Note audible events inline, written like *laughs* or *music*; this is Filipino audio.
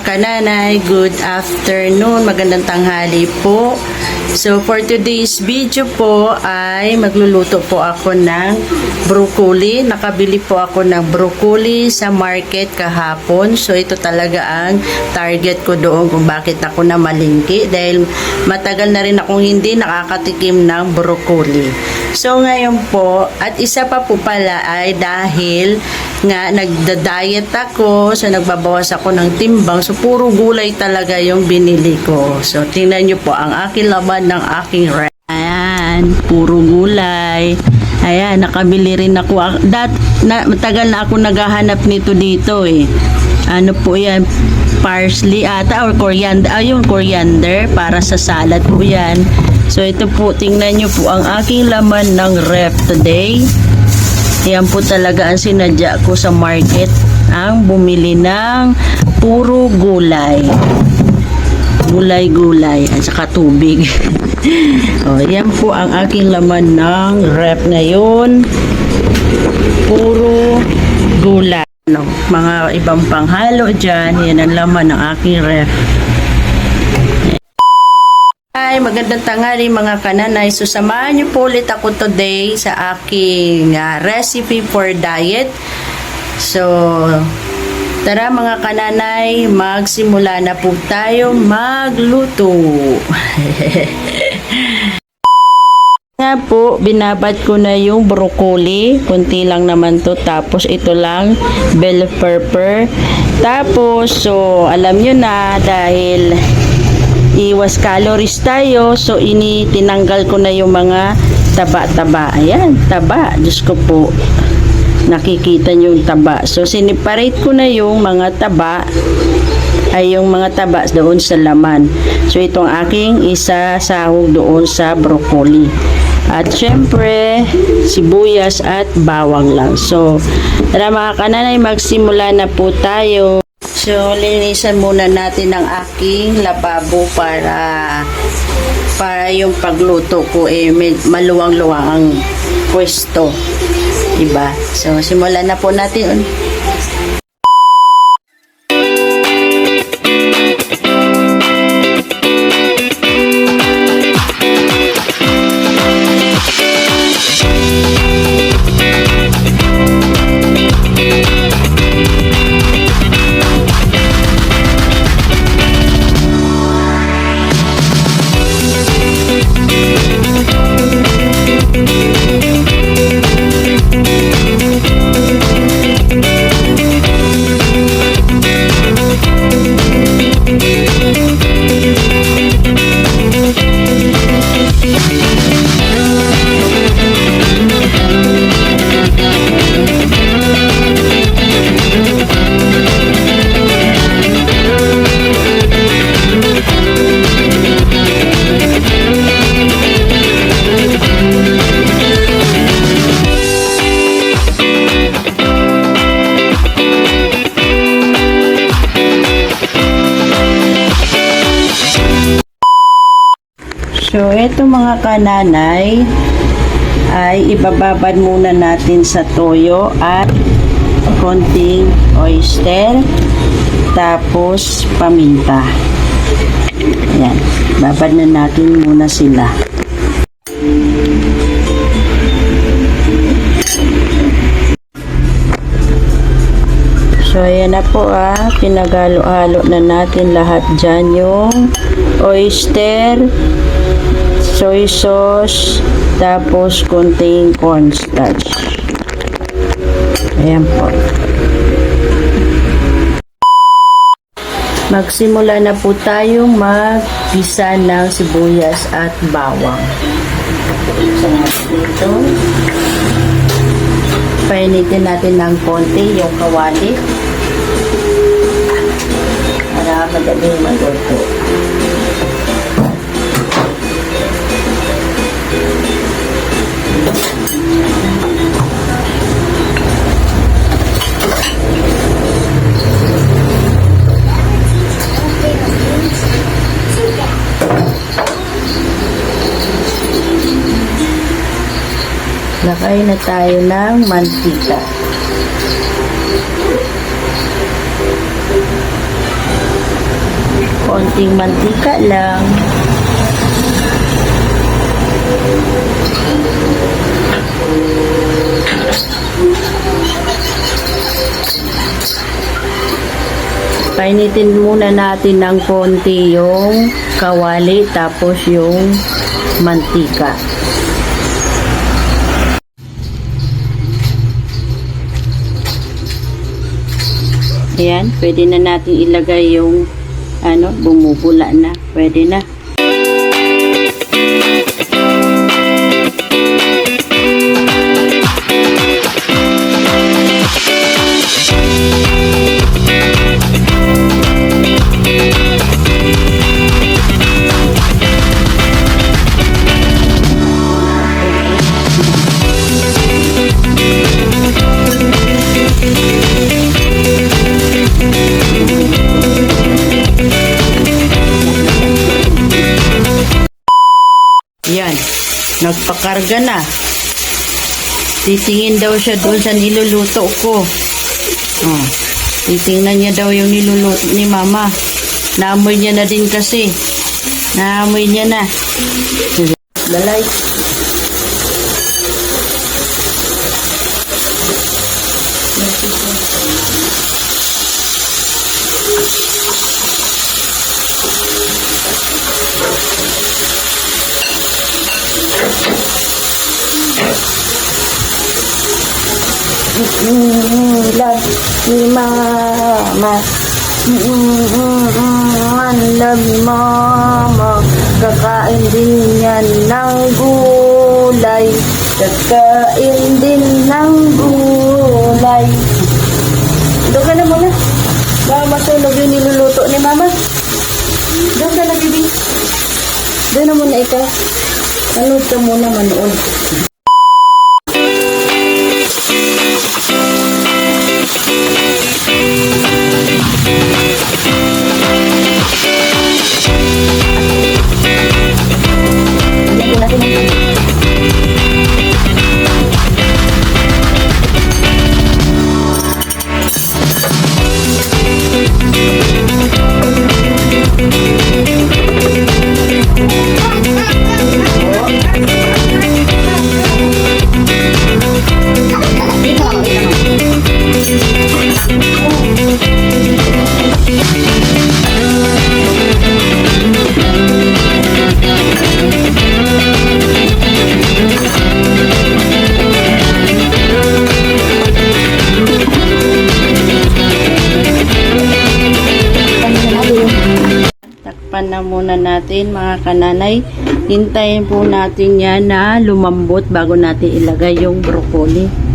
kananay, good afternoon, magandang tanghali po. So for today's video po ay magluluto po ako ng broccoli. Nakabili po ako ng broccoli sa market kahapon. So ito talaga ang target ko doon kung bakit ako na malingki dahil matagal na rin akong hindi nakakatikim ng broccoli. So ngayon po, at isa pa po pala ay dahil nga nagda-diet ako, so nagbabawas ako ng timbang. So puro gulay talaga yung binili ko. So tingnan nyo po ang aking laman ng aking rep. Ayan, puro gulay. Ayan, nakabili rin ako. Ah, Dat, na, matagal na ako naghahanap nito dito eh. Ano po yan? Parsley ata or coriander. Ayun, coriander para sa salad po yan. So ito po, tingnan nyo po ang aking laman ng ref today. Yan po talaga ang sinadya ko sa market. Ang bumili ng puro gulay. Gulay-gulay at saka tubig. *laughs* o, yan po ang aking laman ng rep ngayon. Puro gulay. Ano, mga ibang panghalo dyan. Yan ang laman ng aking rep. Ay, magandang tanghali mga kananay. So, samahan niyo po ulit ako today sa aking ah, recipe for diet. So, tara mga kananay, magsimula na po tayo magluto. *laughs* Nga po, binabad ko na yung broccoli. Kunti lang naman to. Tapos ito lang, bell pepper. Tapos, so, alam nyo na dahil iwas calories tayo. So, ini tinanggal ko na yung mga taba-taba. Ayan, taba. Diyos ko po. Nakikita nyo yung taba. So, siniparate ko na yung mga taba ay yung mga taba doon sa laman. So, itong aking isa sahog doon sa broccoli. At syempre, sibuyas at bawang lang. So, tara mga kananay, magsimula na po tayo. So, linisan muna natin ang aking lababo para para yung pagluto ko eh maluwang-luwang ang pwesto. Diba? So, simulan na po natin. So, eto mga kananay ay ibababad muna natin sa toyo at konting oyster tapos paminta. Ayan. Babad na natin muna sila. So, ayan na po ah. Pinagalo-halo na natin lahat dyan yung oyster, soy sauce, tapos konting cornstarch. Ayan po. Magsimula na po tayong maggisa ng sibuyas at bawang. So, dito. Painitin natin ng konti yung kawali para madali maluto. Lakay na tayo ng mantika. Konting mantika lang. Painitin muna natin ng konti yung kawali tapos yung mantika. Ayan, pwede na natin ilagay yung ano, bumubula na. Pwede na. Nagpakarga na. Titingin daw siya doon sa niluluto ko. Oh. Titingnan niya daw yung niluluto ni mama. Naamoy niya na din kasi. Naamoy niya na. Balay. Love ni mama. Love ni mama. Kakain din yan ng gulay. Kakain din ng gulay. Doon ka na muna. Baka matulog yung niluluto ni mama. Doon ka na, bibi. Doon na muna ikaw. Manood ka muna, manood. Muna natin mga kananay. Hintayin po natin yan na lumambot bago natin ilagay yung broccoli.